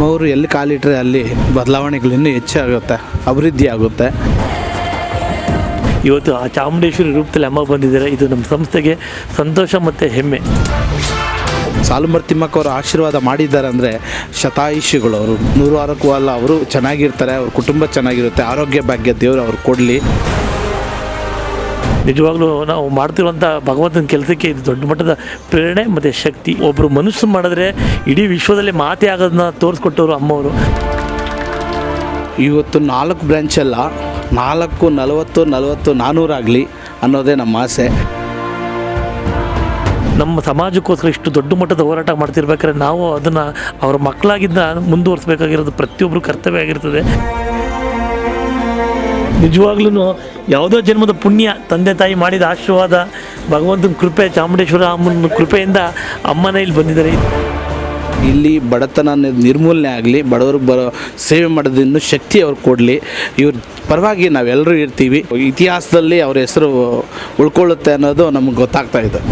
ಅಮ್ಮವರು ಎಲ್ಲಿ ಕಾಲಿಟ್ರೆ ಅಲ್ಲಿ ಬದಲಾವಣೆಗಳು ಇನ್ನೂ ಹೆಚ್ಚಾಗುತ್ತೆ ಅಭಿವೃದ್ಧಿ ಆಗುತ್ತೆ. ಇವತ್ತು ಆ ಚಾಮುಂಡೇಶ್ವರಿ ರೂಪದಲ್ಲಿ ಅಮ್ಮ ಬಂದಿದ್ದಾರೆ. ಇದು ನಮ್ಮ ಸಂಸ್ಥೆಗೆ ಸಂತೋಷ ಮತ್ತು ಹೆಮ್ಮೆ. ಸಾಲುಮರ್ ತಿಮ್ಮಕ್ಕ ಅವರು ಆಶೀರ್ವಾದ ಮಾಡಿದ್ದಾರೆ ಅಂದರೆ ಶತಾಯುಷಿಗಳು ಅವರು. ನೂರು ವಾರಕ್ಕೂ ಅಲ್ಲ ಅವರು ಚೆನ್ನಾಗಿರ್ತಾರೆ ಅವ್ರ ಕುಟುಂಬ ಚೆನ್ನಾಗಿರುತ್ತೆ ಆರೋಗ್ಯ ಭಾಗ್ಯ ದೇವರು ಅವ್ರು ಕೊಡಲಿ. ನಿಜವಾಗ್ಲೂ ನಾವು ಮಾಡ್ತಿರುವಂಥ ಭಗವಂತನ ಕೆಲಸಕ್ಕೆ ಇದು ದೊಡ್ಡ ಮಟ್ಟದ ಪ್ರೇರಣೆ ಮತ್ತು ಶಕ್ತಿ. ಒಬ್ಬರು ಮನುಷ್ಯ ಮಾಡಿದ್ರೆ ಇಡೀ ವಿಶ್ವದಲ್ಲಿ ಮಾತೆ ಆಗೋದನ್ನ ತೋರಿಸ್ಕೊಟ್ಟವರು ಅಮ್ಮವರು. ಇವತ್ತು ನಾಲ್ಕು ಬ್ರ್ಯಾಂಚಲ್ಲ ನಾಲ್ಕು ನಲವತ್ತು ನಲವತ್ತು ನಾನ್ನೂರಾಗಲಿ ಅನ್ನೋದೇ ನಮ್ಮ ಆಸೆ. ನಮ್ಮ ಸಮಾಜಕ್ಕೋಸ್ಕರ ಇಷ್ಟು ದೊಡ್ಡ ಮಟ್ಟದ ಹೋರಾಟ ಮಾಡ್ತಿರ್ಬೇಕಾದ್ರೆ ನಾವು ಅದನ್ನು ಅವರ ಮಕ್ಕಳಾಗಿದ್ದ ಮುಂದುವರಿಸಬೇಕಾಗಿರೋದು ಪ್ರತಿಯೊಬ್ಬರು ಕರ್ತವ್ಯ ಆಗಿರ್ತದೆ. ನಿಜವಾಗ್ಲೂ ಯಾವುದೋ ಜನ್ಮದ ಪುಣ್ಯ ತಂದೆ ತಾಯಿ ಮಾಡಿದ ಆಶೀರ್ವಾದ, ಭಗವಂತನ ಕೃಪೆ, ಚಾಮುಂಡೇಶ್ವರ ಅಮ್ಮನ ಕೃಪೆಯಿಂದ ಅಮ್ಮನ ಇಲ್ಲಿ ಬಂದಿದ್ದಾರೆ. ಇಲ್ಲಿ ಬಡತನ ನಿರ್ಮೂಲನೆ ಆಗಲಿ ಬಡವರು ಬರೋ ಸೇವೆ ಮಾಡೋದನ್ನು ಶಕ್ತಿ ಅವ್ರಿಗೆ ಕೊಡಲಿ. ಇವ್ರ ಪರವಾಗಿ ನಾವೆಲ್ಲರೂ ಇರ್ತೀವಿ. ಇತಿಹಾಸದಲ್ಲಿ ಅವ್ರ ಹೆಸರು ಉಳ್ಕೊಳ್ಳುತ್ತೆ ಅನ್ನೋದು ನಮ್ಗೆ ಗೊತ್ತಾಗ್ತಾ ಇದೆ.